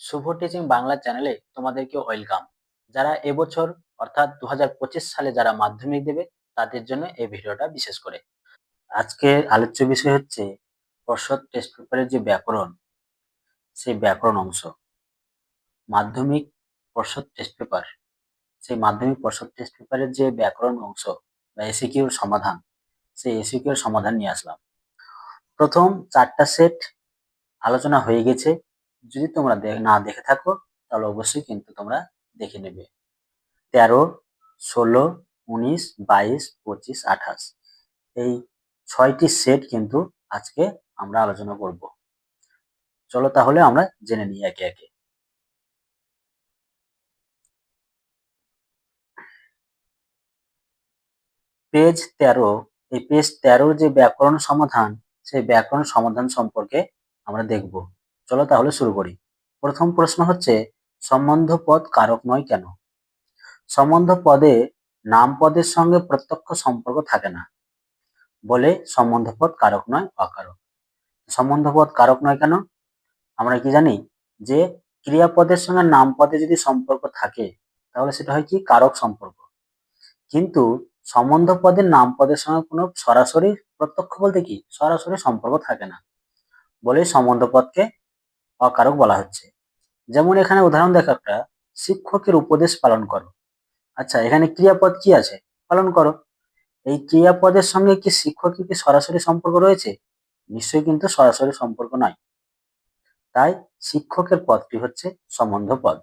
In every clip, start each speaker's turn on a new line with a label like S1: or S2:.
S1: শুভ teaching Bangla চ্যানেলে তোমাদেরকে welcome যারা এবছর অর্থাৎ দু হাজার পঁচিশ সালে যারা মাধ্যমিক দেবে, তাদের জন্য এই ভিডিওটা বিশেষ করে। আজকে আলোচ্য বিষয় হচ্ছে পর্ষদ টেস্ট পেপারের যে ব্যাকরণ, সেই ব্যাকরণ অংশ। মাধ্যমিক পর্ষদ টেস্ট পেপার সেই মাধ্যমিক পর্ষদ টেস্ট পেপারের যে ব্যাকরণ অংশ বা এসিকিউর সমাধান, সেই এসিকিউর সমাধান নিয়ে আসলাম। প্রথম চারটা সেট আলোচনা হয়ে গেছে। যদি তোমরা না দেখে থাকো, তাহলে অবশ্যই কিন্তু তোমরা দেখে নেবে। তেরো, ষোলো, উনিশ, বাইশ, পঁচিশ, আঠাশ। এই ছয়টি সেট কিন্তু আজকে আমরা আলোচনা করব। চলো তাহলে আমরা জেনে নিই একে একে। পেজ তেরো, এই পেজ তেরোর যে ব্যাকরণ সমাধান, সেই ব্যাকরণ সমাধান সম্পর্কে আমরা দেখব। চলো তাহলে শুরু করি। প্রথম প্রশ্ন হচ্ছে, সম্বন্ধ পদ কারক নয় কেন? সম্বন্ধ পদে নাম পদের সঙ্গে প্রত্যক্ষ সম্পর্ক থাকে না। বলে সম্বন্ধ পদ কারক নয়, অকারক। সম্বন্ধ পদ কারক নয় কেন? আমরা কি জানি যে, ক্রিয়াপদের সঙ্গে নাম পদে যদি সম্পর্ক থাকে, তাহলে সেটা হয় কি? কারক সম্পর্ক। কিন্তু সম্বন্ধ পদের নাম পদের সঙ্গে কোনো সরাসরি প্রত্যক্ষ বলতে কি? সরাসরি সম্পর্ক থাকে না। বলে সম্বন্ধ পদকে অকারক বলা হচ্ছে। যেমন এখানে উদাহরণ দেখো একটা, শিক্ষকের উপদেশ পালন করো। আচ্ছা এখানে ক্রিয়াপদ কি আছে? পালন করো। এই ক্রিয়াপদের সঙ্গে কি শিক্ষকের কি সরাসরি সম্পর্ক রয়েছে? নিশ্চয়ই কিন্তু সরাসরি সম্পর্ক নয়। তাই শিক্ষকের পদটি হচ্ছে সম্বন্ধ পদ।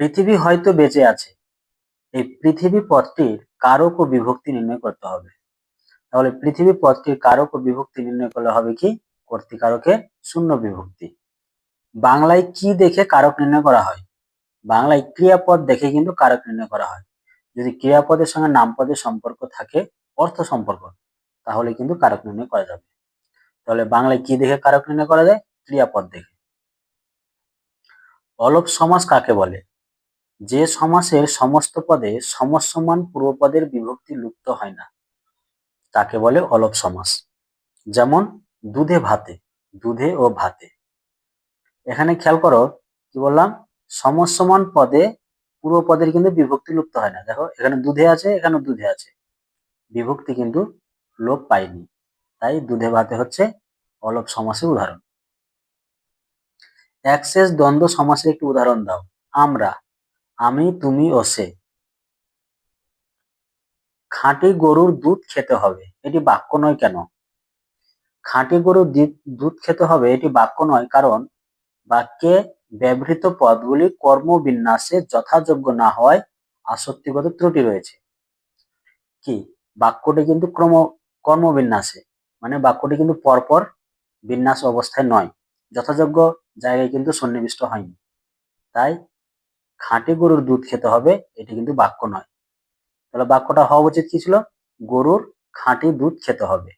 S1: পৃথিবী হয়তো বেঁচে আছে। এই পৃথিবী পদটির কারক ও বিভক্তি নির্ণয় করতে হবে। তাহলে পৃথিবী পদটির কারক ও বিভক্তি নির্ণয় করলে হবে কি? কর্তিকারকের শূন্য বিভক্তি। বাংলায় কি দেখে কারক নির্ণয় করা হয়? বাংলায় ক্রিয়াপদ দেখে কিন্তু কারক নির্ণয় করা হয়। যদি ক্রিয়াপদের সঙ্গে নামপদের সম্পর্ক থাকে, অর্থ সম্পর্ক, তাহলে কিন্তু কারক নির্ণয় করা যাবে। তাহলে বাংলায় কি দেখে কারক নির্ণয় করা যায়? ক্রিয়াপদ দেখে। অলপ সমাস কাকে বলে? যে সমাসের সমস্ত পদে সমসমান পূর্বপদের বিভক্তি লুপ্ত হয় না। তাকে বলে অলপ সমাস। যেমন, দুধে ভাতে, দুধে ও ভাতে। এখানে খেয়াল করো, কি বললাম? সমসমান পদে পূর্ব পদের কিন্তু বিভক্তি লুপ্ত হয় না। দেখো, এখানে দুধে আছে, এখানে দুধে আছে। বিভক্তি কিন্তু লোপ পায়নি। তাই দুধে ভাতে হচ্ছে অলপ সমাসের উদাহরণ। এক অ্যাক্সেস দ্বন্দ্ব সমাসের একটি উদাহরণ দাও। আমরা, আমি, তুমি ও সে। খাঁটি গরুর দুধ খেতে হবে, এটি বাক্য নয় কেন? খাঁটি গরুর দুধ খেতে হবে এটি বাক্য নয় কারণ বাক্যে ব্যবহৃত পদগুলি কর্মবিন্যাসে যথাযোগ্য না হওয়ায় আসক্তিগত ত্রুটি রয়েছে। কি? বাক্যটি কিন্তু ক্রম, কর্মবিন্যাসে মানে বাক্যটি কিন্তু পরপর বিন্যাস অবস্থায় নয়, যথাযোগ্য জায়গায় কিন্তু সন্নিবিষ্ট হয়নি। তাই খাঁটি গরুর দুধ খেতে হবে, এটি কিন্তু বাক্য নয়। তাহলে বাক্যটা হওয়া উচিত কি ছিল? গরুর খাঁটি দুধ খেতে হবে।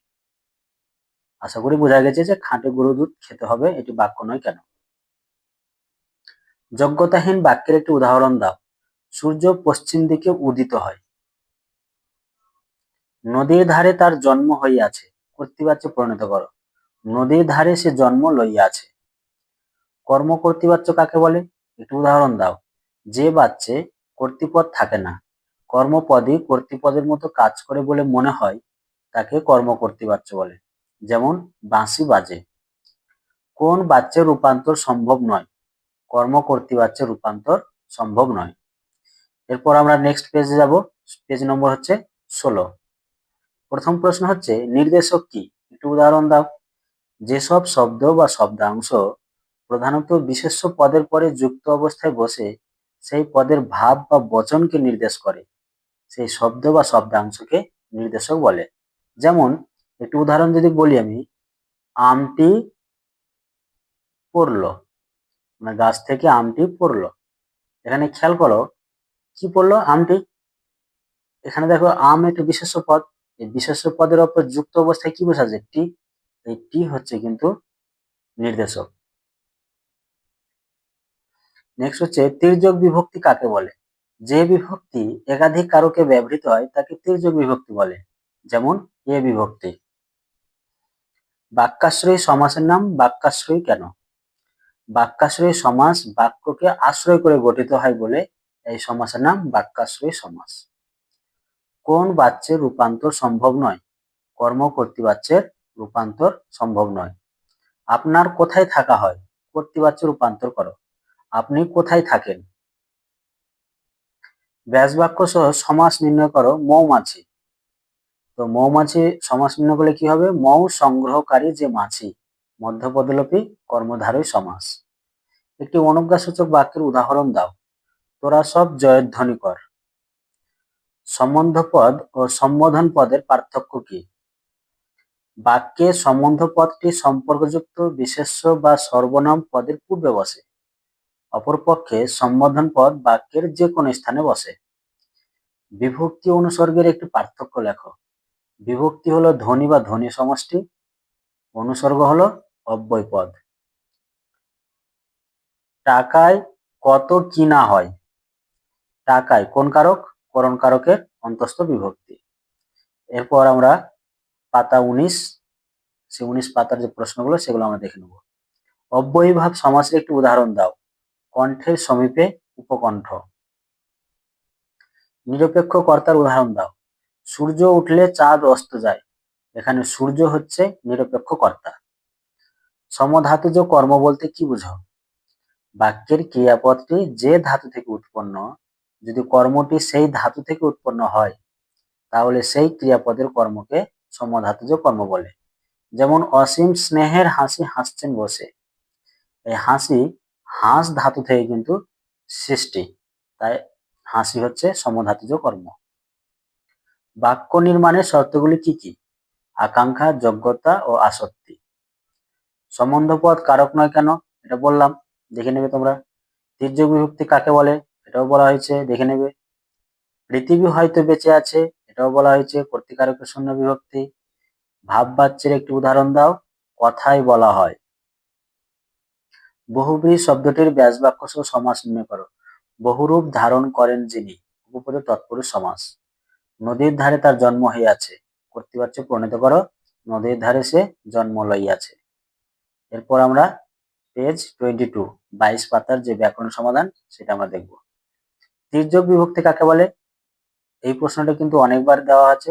S1: আশা করি বোঝা গেছে যে খাঁটি গরুর দুধ খেতে হবে, এটি বাক্য নয় কেন? যোগ্যতাহীন বাক্যের একটি উদাহরণ দাও। সূর্য পশ্চিম দিকে উদিত হয়। নদীর ধারে তার জন্ম হইয়াছে। কর্তৃবাচ্যে পরিণত করো। নদীর ধারে সে জন্ম লইয়াছে। কর্ম কর্তৃবাচ্য কাকে বলে? একটু উদাহরণ দাও। যে বাচ্চে কর্তৃপদ থাকে না কর্মপদই কর্তৃপদের মতো কাজ করে বলে মনে হয়, তাকে কর্ম কর্তৃবাচ্য বলে। যেমন, বাঁশি বাজে। কোন বাচ্চার রূপান্তর সম্ভব নয়? কর্ম কর্তৃবাচ্যের রূপান্তর সম্ভব নয়। এরপর আমরা নেক্সট পেজে যাব। পেজ নম্বর হচ্ছে ষোলো। প্রথম প্রশ্ন হচ্ছে, নির্দেশক কি? একটু উদাহরণ দাও। যেসব শব্দ বা শব্দাংশ প্রধানত বিশেষ্য পদের পরে যুক্ত অবস্থায় বসে, সেই পদের ভাব বা বচনকে নির্দেশ করে। সেই শব্দ বা শব্দাংশকে নির্দেশক বলে। যেমন, একটু উদাহরণ যদি বলি আমি, আমটি পড়ল মানে গাছ থেকে আমটি পড়ল। এখানে খেয়াল করো, কি পড়ল আমটি? এখানে দেখো, আম একটি বিশেষ পদ। এই বিশেষ পদের ওপর যুক্ত অবস্থায় কি বোঝাচ্ছে টি এই টি হচ্ছে কিন্তু নির্দেশক। নেক্সট হচ্ছে, তির্যক বিভক্তি কাকে বলে? যে বিভক্তি একাধিক কারকে ব্যবহৃত হয়, তাকে তির্যক বিভক্তি বলে, যেমন এ বিভক্তি। বাক্যাশ্রয়ী সমাসের নাম বাক্যাশ্রয়ী কেন? বাক্যাশ্রয়ী সমাস বাক্যকে আশ্রয় করে গঠিত হয় বলে এই সমাসের নাম বাক্যাশ্রয়ী সমাস। কোন বাচ্যের রূপান্তর সম্ভব নয়? কর্ম কর্তৃবাচ্যের রূপান্তর সম্ভব নয়। আপনার কোথায় থাকা হয়? কর্তৃবাচ্য রূপান্তর করো। আপনি কোথায় থাকেন? ব্যাস বাক্য সহ সমাস নির্ণয় করো, মৌমাছি। তো মৌমাছি সমাস নির্ণয় করলে কি হবে? মৌ সংগ্রহকারী যে মাছি, মধ্যপদলোপী কর্মধারয় সমাস। একটি অনুজ্ঞাসূচক বাক্যের উদাহরণ দাও। তোরা সব জয়ধ্বনি কর। সম্বন্ধ পদ ও সম্বোধন পদের পার্থক্য কি? বাক্যে সম্বন্ধ পদটি সম্পর্কযুক্ত, বিশেষ্য বা সর্বনাম পদের পূর্বে বসে। অপরপক্ষে সম্বোধন পদ বাক্যের যে কোনো স্থানে বসে। বিভক্তি অনুসর্গের একটি পার্থক্য লেখো। বিভক্তি হলো ধ্বনি বা ধ্বনি সমষ্টি, অনুসর্গ হলো অব্যয় পদ। টাকায় কত কিনা হয়? টাকায় কোন কারক? করণ কারকের অন্তস্থ বিভক্তি। এরপর আমরা পাতা উনিশ, সে উনিশ পাতার যে প্রশ্নগুলো, সেগুলো আমরা দেখে নেব। অব্যয়ীভাব সমাসের একটি উদাহরণ দাও। কণ্ঠের সমীপে উপকণ্ঠ। নিরপেক্ষ কর্তার উদাহরণ দাও। সূর্য উঠলে চাঁদ অস্ত যায়। এখানে সূর্য হচ্ছে নিরপেক্ষ কর্তা। সমধাতুজ কর্ম বলতে কি বুঝো? বাক্যের ক্রিয়াপদটি যে ধাতু থেকে উৎপন্ন, যদি কর্মটি সেই ধাতু থেকে উৎপন্ন হয়, তাহলে সেই ক্রিয়াপদের কর্মকে সমধাতুজ কর্ম বলে। যেমন অসীম স্নেহের হাসি হাসছেন বসে। এই হাসি হাঁস ধাতু থেকে কিন্তু সৃষ্টি। তাই হাসি হচ্ছে সমধাতুজ কর্ম। বাক্য নির্মাণের শর্তগুলি কি কি? আকাঙ্ক্ষা, যোগ্যতা ও আসক্তি। সম্বন্ধপদ কারক নয় কেন? এটা বললাম, দেখে নেবে তোমরা। তির্যক বিভক্তি কাকে বলে? এটাও বলা হয়েছে, দেখে নেবে। পৃথিবী হয়তো বেঁচে আছে, এটাও বলা হয়েছে কর্তিকারকের শূন্য বিভক্তি। ভাব বাচ্যের একটি উদাহরণ দাও কথাই বলা হয়। বহুব্রী শব্দটির ব্যাস বাক্য সহ সমাস নির্ণয় করো। বহুরূপ ধারণ করেন যিনি উপপদে তৎপুরুষ সমাস। নদীর ধারে তার জন্ম হইয়াছে কর্তৃবাচ্য প্রণীত করো, নদীর ধারে সে জন্ম লইয়াছে। এরপর আমরা পেজ টোয়েন্টি টু বাইশ পাতার যে ব্যাকরণ সমাধান, সেটা আমরা দেখব। তির্যক বিভক্তি কাকে বলে? এই প্রশ্নটা কিন্তু অনেকবার দেওয়া আছে।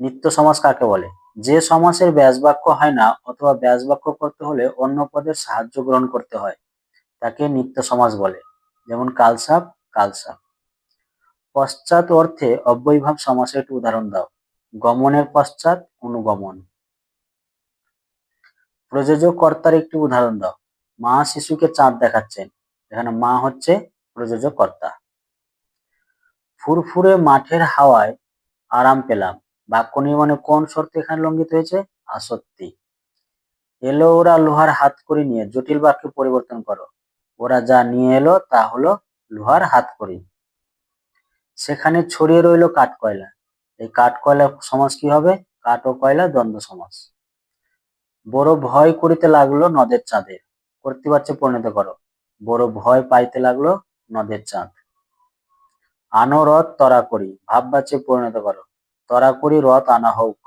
S1: নিত্য সমাস কাকে বলে? যে সমাসের ব্যাস বাক্য হয় না অথবা ব্যাস বাক্য করতে হলে অন্য পদের সাহায্য গ্রহণ করতে হয়, তাকে নিত্য সমাস বলে, যেমন কালসাপ কালসাপ। পশ্চাৎ অর্থে অব্যয়ভাব সমাসের একটি উদাহরণ দাও, গমনের পশ্চাৎ অনুগমন। প্রযোজক কর্তার একটি উদাহরণ দাও, মা শিশুকে চাঁদ দেখাচ্ছেন এখানে মা হচ্ছে প্রযোজক কর্তা ফুরফুরে মাঠের হাওয়ায় আরাম পেলাম বাক্য নির্মাণে কোন শর্ত এখানে লঙ্ঘিত হয়েছে? আসত্তি এলো ওরা লোহার হাত করে নিয়ে, জটিল বাক্যে পরিবর্তন করো। ওরা যা নিয়ে এলো তা হলো লোহার হাত করি। সেখানে ছড়িয়ে রইল কাঠ কয়লা এই কাঠ কয়লা সমাজ কি হবে? কাঠ ও কয়লা দ্বন্দ্ব সমাজ। বড় ভয় করিতে লাগল নদের চাঁদের। কর্তৃবাচ্যে পরিণত করো, বড় ভয় পাইতে লাগল নদের চাঁদ। আনো রথ তরা করি ভাববাচ্যে পরিণত করো। তরা করি রথ আনা হোক।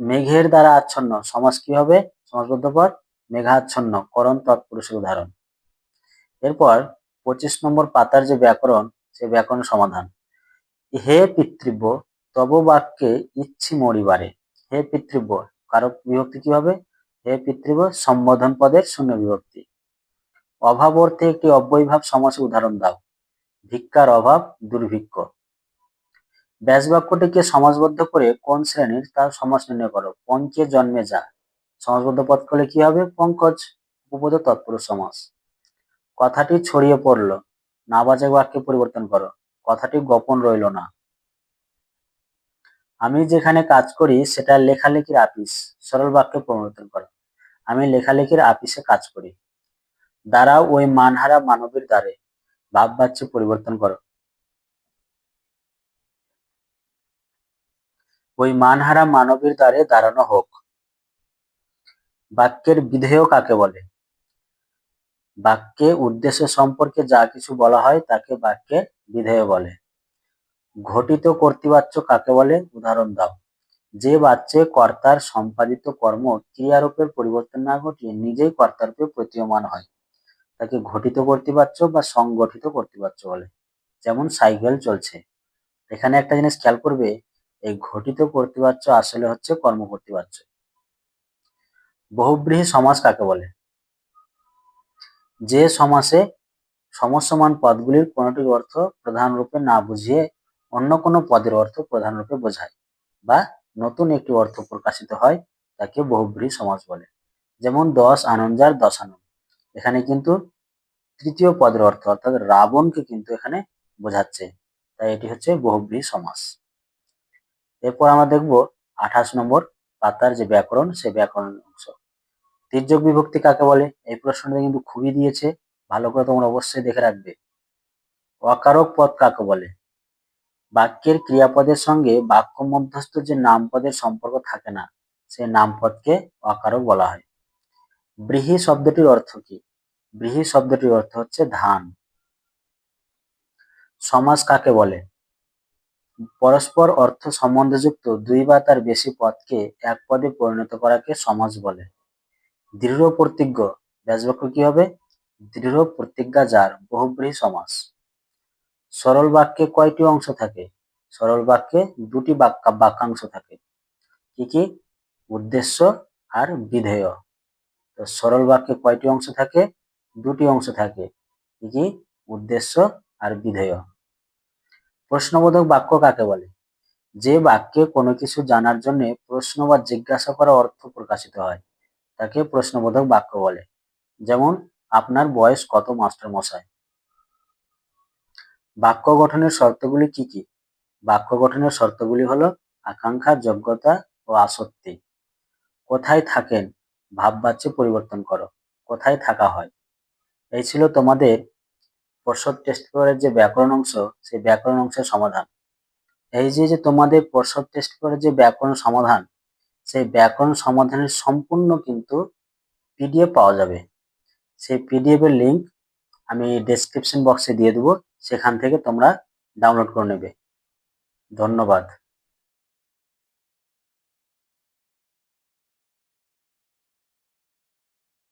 S1: মেঘের দ্বারা আচ্ছন্ন সমাজ কি হবে? সমাজবদ্ধ পর মেঘাচ্ছন্ন, করণ তৎপুরুষের উদাহরণ। এরপর পঁচিশ নম্বর পাতার যে ব্যাকরণ, সে ব্যাকরণ সমাধান। হে পিতৃব্য, তব বাক্যে ইচ্ছি মরিবারে। হে পিতৃব্য কারক বিভক্তি কি হবে? হে পিতৃব্য, সম্বোধন পদের শূন্য বিভক্তি। অভাব অর্থে একটি অব্যয়ভাব সমাসের উদাহরণ দাও। ভিক্ষার অভাব দুর্ভিক্ষ। ব্যাস বাক্যটিকে সমাজবদ্ধ করে কোন শ্রেণির তার সমাজ নির্ণয় করো। পঞ্চে জন্মে যা। সমাজবদ্ধ পদ করলে কি হবে? পঙ্কজ, উপপদ তৎপুরুষ সমাস। কথাটি ছড়িয়ে পড়ল। না বাজে বাক্যে পরিবর্তন করো। কথাটি গোপন রইল না। আমি যেখানে কাজ করি, সেটা লেখালেখির আপিস। সরল বাক্যে পরিবর্তন করো। আমি লেখালেখির আপিসে কাজ করি। দ্বারা ওই মানহারা মানবের দ্বারে। ভাব বাচ্চে পরিবর্তন করো। ওই মানহারা মানবের দ্বারে দাঁড়ানো হোক। বাক্যের বিধেয় কাকে বলে? বাক্যে উদ্দেশ্য সম্পর্কে যা কিছু বলা হয় তাকে বাক্যের বিধেয় বলে। ঘটিত কর্তৃবাচ্য কাকে বলে? উদাহরণ দাও। যে বাচ্চে কর্তার সম্পাদিত কর্ম ক্রিয়ারূপের পরিবর্তন না ঘটিয়ে নিজেই কর্তারূপে প্রতীয়মান হয়। তাকে ঘটিত কর্তৃবাচ্য বা সংগঠিত কর্তৃবাচ্য বলে। যেমন সাইকেল চলছে। এখানে একটা জিনিস খেয়াল করবে, এই ঘটিত কর্তৃবাচ্য আসলে হচ্ছে কর্মকর্তৃবাচ্য বহুব্রীহি সমাস কাকে বলে? যে সমাসে সমসমান পদগুলির কোনটির অর্থ প্রধান রূপে না বুঝিয়ে অন্য কোনো পদের অর্থ প্রধান রূপে বোঝায় বা নতুন একটি অর্থ প্রকাশিত হয়, তাকে বহুব্রীহি সমাস বলে। যেমন দশ আনন্দ আনন্দার দশানন এখানে কিন্তু তৃতীয় পদের অর্থ, অর্থাৎ রাবণকে কিন্তু এখানে বোঝাচ্ছে। তাই এটি হচ্ছে বহুব্রীহি সমাস। এরপর আমরা দেখব আঠাশ নম্বর পাতার যে ব্যাকরণ, সে ব্যাকরণ অংশ। তির্যক বিভক্তি কাকে বলে? এই প্রশ্নটা কিন্তু খুবই দিয়েছে। ভালো করে তোমরা অবশ্যই দেখে রাখবে। অকারক পদ কাকে বলে? বাক্যের ক্রিয়াপদের সঙ্গে বাক্য মধ্যস্থ যে নামপদের সম্পর্ক থাকে না, সে নামপদকে অকারক বলা হয়। বৃহি শব্দটির অর্থ কি? বৃহি শব্দটির অর্থ হচ্ছে ধান। সমাজ কাকে বলে? পরস্পর অর্থ সম্বন্ধযুক্ত দুই বা তার বেশি পদকে এক পদে পরিণত করাকে সমাজ বলে। দৃঢ় প্রতিজ্ঞ, ব্যাসবাক্য কি হবে? দৃঢ় প্রতিজ্ঞা যার, বহুব্রীহি সমাস। সরল বাক্যে কয়টি অংশ থাকে? সরল বাক্যে দুটি বাক্যাংশ থাকে। কি কি? উদ্দেশ্য আর বিধেয়। তো সরল বাক্যে কয়টি অংশ থাকে? দুটি অংশ থাকে। কি কি? উদ্দেশ্য আর বিধেয়। প্রশ্নবোধক বাক্য কাকে বলে? যে বাক্যে কোনো কিছু জানার জন্য প্রশ্ন বা জিজ্ঞাসা করা অর্থ প্রকাশিত হয়, তাকে প্রশ্নবোধক বাক্য বলে। যেমন, আপনার বয়স কত, মাস্টার মশাই? বাক্য গঠনের শর্তগুলি কি কি? বাক্য গঠনের শর্তগুলি হলো আকাঙ্ক্ষা, যোগ্যতা ও আসক্তি। কোথায় থাকেন? ভাববাচ্যে পরিবর্তন করো। কোথায় থাকা হয়? এই ছিল তোমাদের পর্ষদ টেস্ট পেপারের যে ব্যাকরণ অংশ, সেই ব্যাকরণ অংশের সমাধান। এই যে যে তোমাদের পর্ষদ টেস্ট পেপারের যে ব্যাকরণ সমাধান, সেই ব্যাকরণ সমাধানের সম্পূর্ণ কিন্তু পিডিএফ পাওয়া যাবে। সেই পিডিএফ এর লিঙ্ক আমি ডেসক্রিপশন বক্সে দিয়ে দেবো। সেখান থেকে তোমরা ডাউনলোড করে নেবে। ধন্যবাদ।